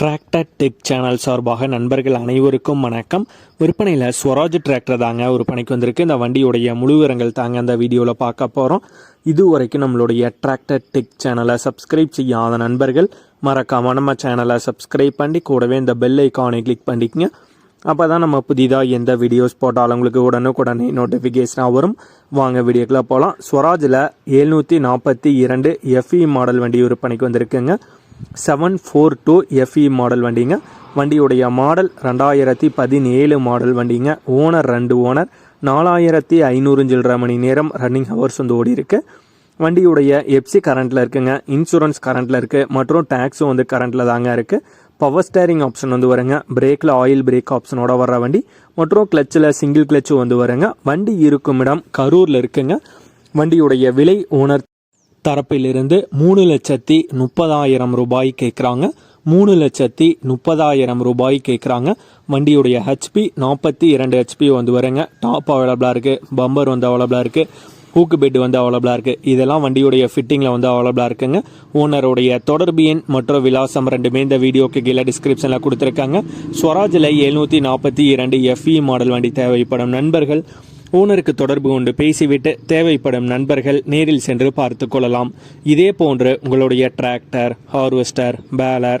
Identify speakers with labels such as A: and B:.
A: Tractor tech channel சார்பாக நண்பர்கள் அனைவருக்கும் வணக்கம். விற்பனையில் ஸ்வராஜ் டிராக்டர் தாங்க விற்பனைக்கு வந்திருக்கு. இந்த வண்டியுடைய முழு விவரங்கள் தாங்க அந்த வீடியோவில் பார்க்க போகிறோம் இது வரைக்கும் நம்மளுடைய டிராக்டர் டெக் சேனலை சப்ஸ்கிரைப் செய்யாத நண்பர்கள் மறக்காமல் நம்ம சேனலை சப்ஸ்கிரைப் பண்ணி கூடவே இந்த பெல் ஐக்கானை கிளிக் பண்ணிக்கங்க. அப்போ தான் நம்ம புதிதாக எந்த வீடியோஸ் போட்டாலும் உங்களுக்கு உடனுக்குடனே நோட்டிஃபிகேஷனாக வரும். வாங்க வீடியோக்குள்ள போகலாம் ஸ்வராஜில் எழுநூற்றி நாற்பத்தி இரண்டு எஃப்இ மாடல் வண்டி விற்பனைக்கு வந்திருக்குங்க. Seven four two FE model வண்டிங்க. வண்டியுடைய மாடல் ரெண்டாயிரத்தி பதினேழு மாடல் வண்டிங்க. ஓனர் ரெண்டு ஓனர் நாலாயிரத்தி ஐநூறு சில்லரை மணி நேரம் ரன்னிங் ஹவர்ஸ் வந்து ஓடி இருக்கு வண்டியுடைய எப்சி கரண்ட்டில் இருக்குங்க. இன்சூரன்ஸ் கரண்ட்டில் இருக்குது மற்றும் டேக்ஸும் வந்து கரண்ட்டில் தாங்க இருக்குது பவர் ஸ்டேரிங் ஆப்ஷன் வந்து வருங்க. பிரேக்கில் ஆயில் பிரேக் ஆப்ஷனோட வர்ற வண்டி. மற்றும் கிளச்சில் சிங்கிள் கிளச்சும் வந்து வருங்க. வண்டி இருக்கும் இடம் கரூரில் இருக்குங்க. வண்டியுடைய விலை ஓனர் தரப்பிலிருந்து மூணு லட்சத்தி முப்பதாயிரம் ரூபாய் கேட்குறாங்க. மூணு லட்சத்தி முப்பதாயிரம் ரூபாய் கேட்குறாங்க. வண்டியுடைய ஹெச்பி நாற்பத்தி இரண்டு ஹெச்பி வந்து வருங்க. டாப் அவைலபிளாக இருக்குது பம்பர் வந்து அவைலபிளாக இருக்குது ஹூக்கு பெட் வந்து அவைலபிளாக இருக்குது இதெல்லாம் வண்டியுடைய ஃபிட்டிங்கில் வந்து அவைலபிளாக இருக்குங்க. ஓனருடைய தொடர்பு எண் மற்றும் விலாசம் ரெண்டுமே இந்த வீடியோக்கு கீழே டிஸ்கிரிப்ஷனில் கொடுத்துருக்காங்க. ஸ்வராஜில் எழுநூற்றி நாற்பத்தி இரண்டு எஃப்இ மாடல் வண்டி தேவைப்படும். நண்பர்கள் ஓனருக்கு தொடர்பு கொண்டு பேசிவிட்டு தேவைப்படும் நண்பர்கள் நேரில் சென்று பார்த்து கொள்ளலாம். இதே போன்று உங்களுடைய டிராக்டர் ஹார்வெஸ்டர் பேலர்